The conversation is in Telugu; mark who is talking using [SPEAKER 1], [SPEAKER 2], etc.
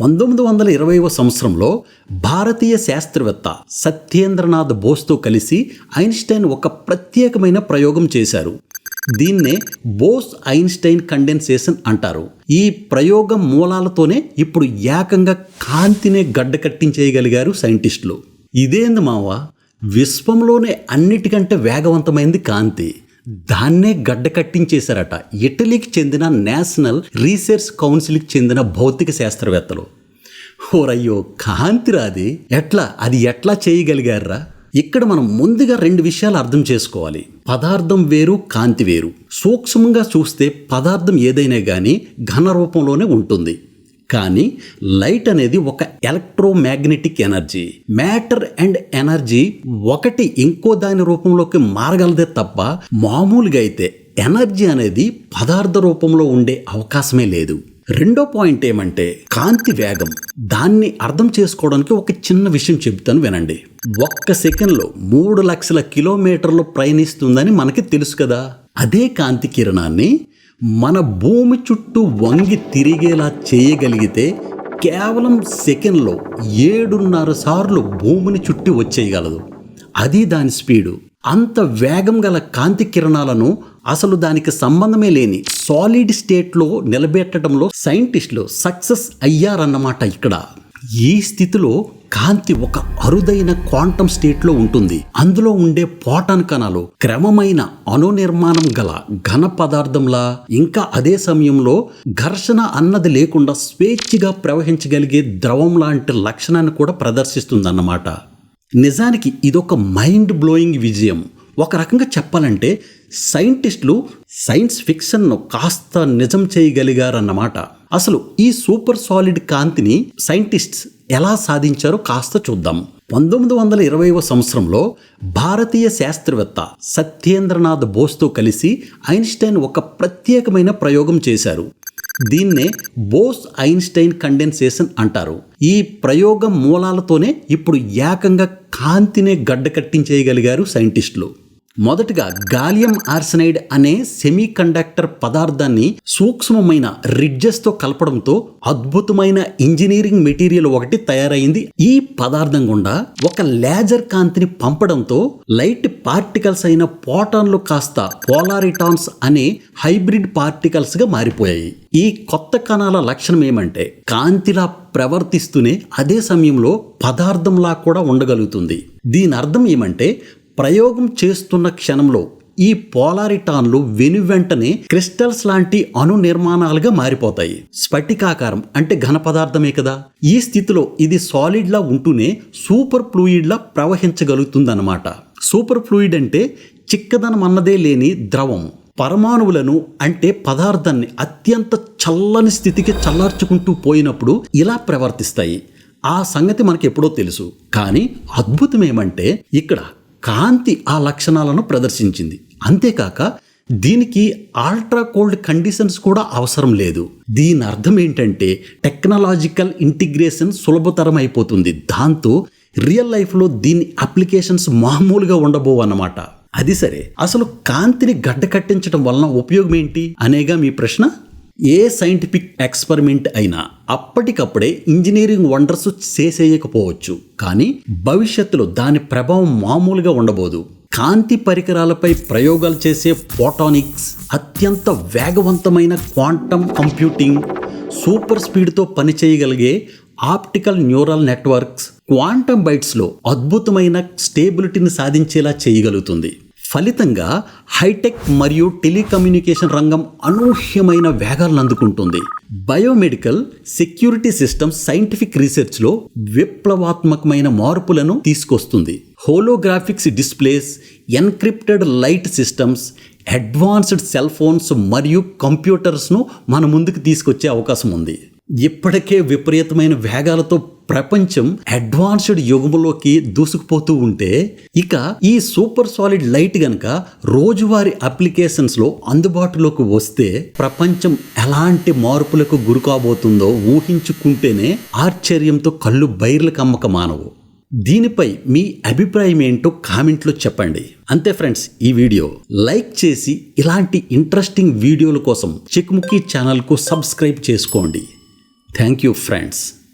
[SPEAKER 1] పంతొమ్మిది వందల ఇరవైవ సంవత్సరంలో భారతీయ శాస్త్రవేత్త సత్యేంద్రనాథ్ బోస్తో కలిసి ఐన్స్టైన్ ఒక ప్రత్యేకమైన ప్రయోగం చేశారు. దీన్నే బోస్ ఐన్స్టైన్ కండెన్సేషన్ అంటారు. ఈ ప్రయోగం మూలాలతోనే ఇప్పుడు ఏకంగా కాంతినే గడ్డ కట్టించేయగలిగారు సైంటిస్టులు. ఇదేంది మావా? విశ్వంలోనే అన్నిటికంటే వేగవంతమైంది కాంతి. దాన్నే గడ్డ కట్టించేశారట ఇటలీకి చెందిన నేషనల్ రీసెర్చ్ కౌన్సిల్కి చెందిన భౌతిక శాస్త్రవేత్తలు. ఓరయ్యో కాంతిరాది ఎట్లా? అది ఎట్లా చేయగలిగారా ఇక్కడ మనం ముందుగా రెండు విషయాలు అర్థం చేసుకోవాలి. పదార్థం వేరు కాంతి వేరు. సూక్ష్మంగా చూస్తే పదార్థం ఏదైనా కానీ ఘన రూపంలోనే ఉంటుంది. కానీ లైట్ అనేది ఒక electromagnetic energy. Matter and energy ఒకటి ఇంకో దాని రూపంలోకి మారగలదే తప్ప మామూలుగా అయితే ఎనర్జీ అనేది పదార్థ రూపంలో ఉండే అవకాశమే లేదు. రెండో పాయింట్ ఏమంటే కాంతి వేగం. దాన్ని అర్థం చేసుకోవడానికి ఒక చిన్న విషయం చెబుతాను వినండి. ఒక్క సెకండ్లో మూడు లక్షల కిలోమీటర్లు ప్రయాణిస్తుందని మనకి తెలుసు కదా. అదే కాంతి కిరణాన్ని మన భూమి చుట్టూ వంగి తిరిగేలా చేయగలిగితే కేవలం సెకండ్లో ఏడున్నర సార్లు భూమిని చుట్టి వచ్చేయగలదు. అది దాని స్పీడు. అంత వేగం గల కాంతి కిరణాలను అసలు దానికి సంబంధమే లేని సాలిడ్ స్టేట్లో నిలబెట్టడంలో సైంటిస్టులు సక్సెస్ అయ్యారన్నమాట ఇక్కడ. ఈ స్థితిలో కాంతి ఒక అరుదైన క్వాంటం స్టేట్లో ఉంటుంది? అందులో ఉండే పోటాన్ కణాలు క్రమమైన అణునిర్మాణం గల ఘన పదార్థంలా ఇంకా అదే సమయంలో ఘర్షణ అన్నది లేకుండా స్వేచ్ఛగా ప్రవహించగలిగే ద్రవం లాంటి లక్షణాన్ని కూడా ప్రదర్శిస్తుందన్నమాట. నిజానికి ఇదొక మైండ్ బ్లోయింగ్ విజయం. ఒక రకంగా చెప్పాలంటే సైంటిస్టులు సైన్స్ ఫిక్షన్ను కాస్త నిజం చేయగలిగారన్నమాట. అసలు ఈ సూపర్ సాలిడ్ కాంతిని సైంటిస్ట్స్ ఎలా సాధించారో కాస్త చూద్దాం. పంతొమ్మిది వందల ఇరవైవ సంవత్సరంలో భారతీయ శాస్త్రవేత్త సత్యేంద్రనాథ్ బోస్తో కలిసి ఐన్స్టైన్ ఒక ప్రత్యేకమైన ప్రయోగం చేశారు. దీన్నే బోస్ ఐన్స్టైన్ కండెన్సేషన్ అంటారు. ఈ ప్రయోగం మూలాలతోనే ఇప్పుడు ఏకంగా కాంతినే గడ్డ కట్టించేయగలిగారు సైంటిస్టులు. మొదటగా గాలియం ఆర్సనైడ్ అనే సెమీ కండక్టర్ పదార్థాన్ని సూక్ష్మమైన రిడ్జెస్తో కలపడంతో అద్భుతమైన ఇంజనీరింగ్ మెటీరియల్ ఒకటి తయారైంది. ఈ పదార్థం గుండా ఒక లేజర్ కాంతిని పంపడంతో లైట్ పార్టికల్స్ అయిన పోటాన్లు కాస్త పోలారిటాన్స్ అనే హైబ్రిడ్ పార్టికల్స్గా మారిపోయాయి. ఈ కొత్త కణాల లక్షణం ఏమంటే కాంతిలా ప్రవర్తిస్తూనే అదే సమయంలో పదార్థంలా కూడా ఉండగలుగుతుంది. దీని అర్థం ఏమంటే ప్రయోగం చేస్తున్న క్షణంలో ఈ పోలారిటాన్లు వెను వెంటనే క్రిస్టల్స్ లాంటి అణు నిర్మాణాలుగా మారిపోతాయి. స్ఫటికాకారం అంటే ఘన పదార్థమే కదా. ఈ స్థితిలో ఇది సాలిడ్లా ఉంటూనే సూపర్ ఫ్లూయిడ్లా ప్రవహించగలుగుతుందన్నమాట. సూపర్ ఫ్లూయిడ్ అంటే చిక్కదనం అన్నదే లేని ద్రవం. పరమాణువులను అంటే పదార్థాన్ని అత్యంత చల్లని స్థితికి చల్లార్చుకుంటూ పోయినప్పుడు ఇలా ప్రవర్తిస్తాయి. ఆ సంగతి మనకి ఎప్పుడో తెలుసు. కానీ అద్భుతం ఏమంటే ఇక్కడ కాంతి ఆ లక్షణాలను ప్రదర్శించింది. అంతేకాక దీనికి ఆల్ట్రా కోల్డ్ కండిషన్స్ కూడా అవసరం లేదు. దీని అర్థం ఏంటంటే టెక్నాలజికల్ ఇంటిగ్రేషన్ సులభతరం అయిపోతుంది దాంతో రియల్ లైఫ్లో దీని అప్లికేషన్స్ మామూలుగా ఉండబోవు అన్నమాట. అది సరే. అసలు కాంతిని గడ్డ కట్టించడం వలన ఉపయోగం ఏంటి అనేగా మీ ప్రశ్న? ఏ సైంటిఫిక్ ఎక్స్పెరిమెంట్ అయినా అప్పటికప్పుడే ఇంజనీరింగ్ వండర్స్ చేసేయకపోవచ్చు. కానీ భవిష్యత్తులో దాని ప్రభావం మామూలుగా ఉండబోదు. కాంతి పరికరాలపై ప్రయోగాలు చేసే ఫోటానిక్స్ అత్యంత వేగవంతమైన క్వాంటమ్ కంప్యూటింగ్ సూపర్ స్పీడ్తో పనిచేయగలిగే ఆప్టికల్ న్యూరల్ నెట్వర్క్స్ క్వాంటమ్ బైట్స్లో అద్భుతమైన స్టేబిలిటీని సాధించేలా చేయగలుగుతుంది. ఫలితంగా హైటెక్ మరియు టెలికమ్యూనికేషన్ రంగం అనూహ్యమైన వేగాలను అందుకుంటుంది. బయోమెడికల్ సెక్యూరిటీ సిస్టమ్ సైంటిఫిక్ రీసెర్చ్లో విప్లవాత్మకమైన మార్పులను తీసుకొస్తుంది. Holographics displays encrypted light systems advanced cell phones మరియు కంప్యూటర్స్ను మన ముందుకు తీసుకొచ్చే అవకాశం ఉంది. ఇప్పటికే విపరీతమైన వేగాలతో ప్రపంచం అడ్వాన్స్డ్ యుగంలోకి దూసుకుపోతూ ఉంటే ఇక ఈ సూపర్ సాలిడ్ లైట్ గనక రోజువారీ అప్లికేషన్స్లో అందుబాటులోకి వస్తే ప్రపంచం ఎలాంటి మార్పులకు గురి కాబోతుందో ఊహించుకుంటేనే ఆశ్చర్యంతో కళ్ళు బైర్ల కమ్మక మానవు దీనిపై మీ అభిప్రాయం ఏంటో కామెంట్లో చెప్పండి. అంతే ఫ్రెండ్స్ ఈ వీడియో లైక్ చేసి ఇలాంటి ఇంట్రెస్టింగ్ వీడియోల కోసం చిక్ముకి ఛానల్కు సబ్స్క్రైబ్ చేసుకోండి. Thank you, friends.